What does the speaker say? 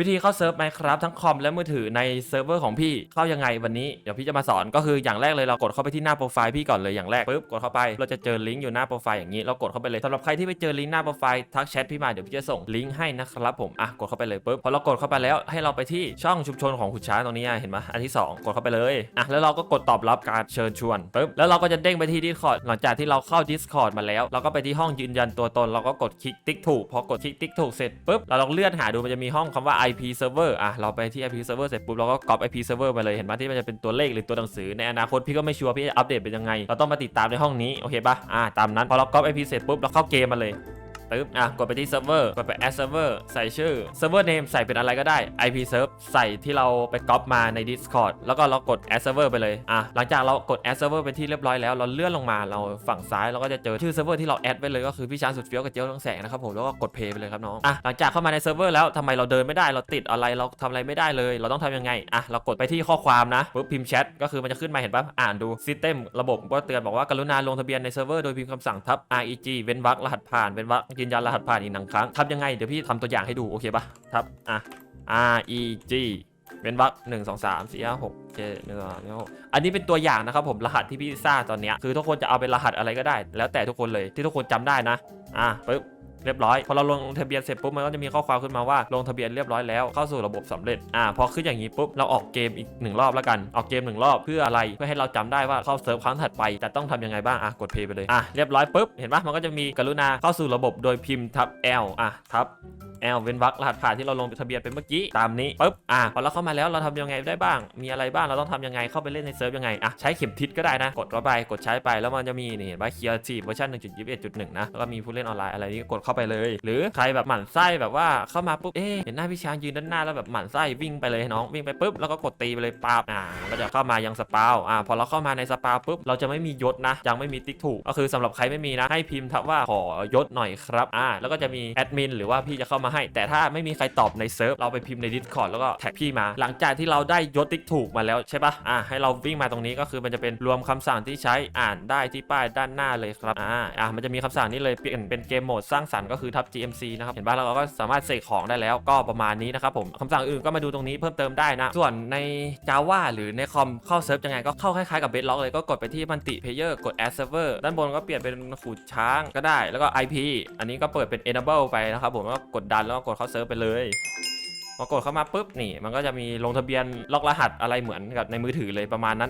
วิธีเข้าเซิร์ฟไหมครับทั้งคอมและมือถือในเซิร์ฟเวอร์ของพี่เข้ายังไงวันนี้เดี๋ยวพี่จะมาสอนก็คืออย่างแรกเลยเรากดเข้าไปที่หน้าโปรไฟล์พี่ก่อนเลยอย่างแรกปุ๊บกดเข้าไปเราจะเจอลิงก์อยู่หน้าโปรไฟล์อย่างนี้เรากดเข้าไปเลยสำหรับใครที่ไปเจอลิงก์หน้าโปรไฟล์ทักแชทพี่มาเดี๋ยวพี่จะส่งลิงก์ให้นะครับผมอะกดเข้าไปเลยปุ๊บพอเรากดเข้าไปแล้วให้เราไปที่ช่องชุมชนของคุณช้างตรงนี้เห็นไหมอันที่สองกดเข้าไปเลยอะแล้วเราก็กดตอบรับการเชิญชวนปุ๊บแล้วเราก็จะเด้งไปที่ Discord หลังจากที่เราเข้า Discord มาแล้วเราก็ไปที่ห้องยืนยันตัวตน เราก็กดคลิกติ๊กถูกพอกดคลิกติ๊กถูกเสร็จปุ๊บเราลองเลื่อนหาดูมันจะมีห้องคำว่า IP server อะเราไปที่ IP server เสร็จปุ๊บเราก็ก๊อป IP server ไปเลยเห็นไหมที่มันจะเป็นตัวเลขหรือตัวหนังสือในอนาคตพี่ก็ไม่ชัวร์พี่จะอัปเดตเป็นยังไง เราต้องมาติดตามในห้องนี้โอเคปะอะตามนั้นพอเราก๊อป IP เสร็จปุ๊บเราเข้าเกมมาเลย ปึ๊บอะกดไปที่เซิร์ฟเวอร์กดไป add server ใส่ชื่อ server name ใส่เป็นอะไรก็ได้ IP serve ใส่ที่เราไปก๊อปมาใน Discord แล้วก็เรากด add server ไปเลยอะหลังจากเรากด add server เป็นที่เรียบร้อยแล้วเราเลื่อนลงมาเราฝั่งซ้ายเราก็จะเจอชื่อเซิร์ฟเวอร์ที่เราแอดไว้เลยก็คือพี่ช้างสุดเฟี้ยวกับเจียวเรืองแสงนะครับผมแล้วก็กด play ไปเลยครับน้องอะหลังจากเข้ามาในเซิร์ฟเวอร์แล้วทำไมเราเดินไม่ได้เราติดอะไรเราทำอะไรไม่ได้เลย เราต้องทำยังไงอะเรากดไปที่ข้อความนะปุ๊บพิมพ์แชทก็คือมันจะขึ้นมาเห็นปะอ่านดู system ระบบก็เตือนบอกว่ากรุณาลงทะเบียนในเซิร์ฟเวอร์โดยพิมพ์คำสั่งทับ reg เว้นวรรครหัสผ่านเว้นวรรคยืนยันรหัสผ่านอีกหนึ่งครั้งทำยังไงเดี๋ยวพี่ทำตัวอย่างให้ดูโอเคปะทับอะ reg เว้นวรรคหนึ่งสองสามสี่ห้าหกเจ็ดหนึ่งสองสามสี่หกอันนี้เป็นตัวอย่างนะครับผมรหัสที่พี่ซ่าตอนนี้คือทุกคนจะเอาเป็นรหัสอะไรก็ได้ แล้วแต่ทุกคนเลยที่ทุกคนจำได้นะ อะปึ๊บ เรียบร้อย พอเราลงทะเบียนเสร็จปุ๊บมันก็จะมีข้อความขึ้นมาว่าลงทะเบียนเรียบร้อยแล้วเข้าสู่ระบบสำเร็จอ่าพอขึ้นอย่างนี้ปุ๊บเราออกเกมอีกหนึ่งรอบแล้วกันออกเกมหนึ่งรอบเพื่ออะไรเพื่อให้เราจำได้ว่าเข้าเซิร์ฟครั้งถัดไปจะต้องทำยังไงบ้างอะกดเพย์ไปเลยอะเรียบร้อยปุ๊บเห็นปะมันก็จะมีกรุณาเข้าสู่ระบบโดยพิมพ์ทับ L อะทับ แอลเว้นวรรครหัสผ่านที่เราลงทะเบียนเป็นเมื่อกี้ตามนี้ปุ๊บอะพอเราเข้ามาแล้วเราทำยังไงได้บ้าง มีอะไรบ้างเราต้องทำยังไงเข้าไปเล่นในเซิร์ฟยังไงอะใช้เข็มทิศก็ได้นะ กดเข้าไปกดใช้ไปแล้วมันจะมีนี่เห็นว่า Creative เวอร์ชัน1.21.1นะแล้วก็มีผู้เล่นออนไลน์อะไรนี้กดเข้าไปเลย หรือใครแบบหมั่นไส้แบบว่าเข้ามาปุ๊บเอ๊ะเห็นหน้าพี่ช้างยืนด้านหน้าแล้วแบบหมั่นไส้วิ่งไปเลยน้องวิ่งไปปุ๊บแล้วก็กดตีไปเลยปาบอะก็จะเข้ามายังสปาวอะพอเราเข้ามาในสปาวปุ๊บเราจะไม่มียศนะ ยังไม่มีติ๊กถูกก็คือสำหรับใครไม่มีนะให้พิมพ์ทับว่าขอยศหน่อยครับอะแล้วก็จะมีแอดมินหรือว่าพี่จะเข้ามาให้ แต่ถ้าไม่มีใครตอบในเซิร์ฟเราไปพิมพ์ใน Discord แล้วก็แท็กพี่มา หลังจากที่เราได้ยศติ๊กถูกมาแล้วใช่ปะอะให้เราวิ่งมาตรงนี้ก็คือมันจะเป็นรวมคำสั่งที่ใช้อ่านได้ที่ป้ายด้านหน้าเลยครับอ่าอะมันจะมีคำสั่งนี้เลยเปลี่ยนเป็นเกมโหมดสร้างสรรค์ก็คือทับ GMC นะครับเห็นปะแล้วเราก็สามารถเสกของได้แล้วก็ประมาณนี้นะครับผมคำสั่งอื่นก็มาดูตรงนี้เพิ่มเติมได้นะ ส่วนใน Java หรือในคอมเข้าเซิร์ฟยังไงก็เข้าคล้ายๆกับ Bedrock เลยก็กดไปที่มันติเพเยอร์กด add server ด้านบนก็เปลี่ยนเป็นฝูช้างก็ได้แล้วก็ IP อันนี้ก็เปิดเป็น enable ไปนะครับผมก็กดดันแล้วก็กดเข้าเซิร์ฟไปเลยพอกดเข้ามาปุ๊บนี่ มันก็จะมีลงทะเบียนล็อกรหัสอะไรเหมือนกับในมือถือเลยประมาณนั้น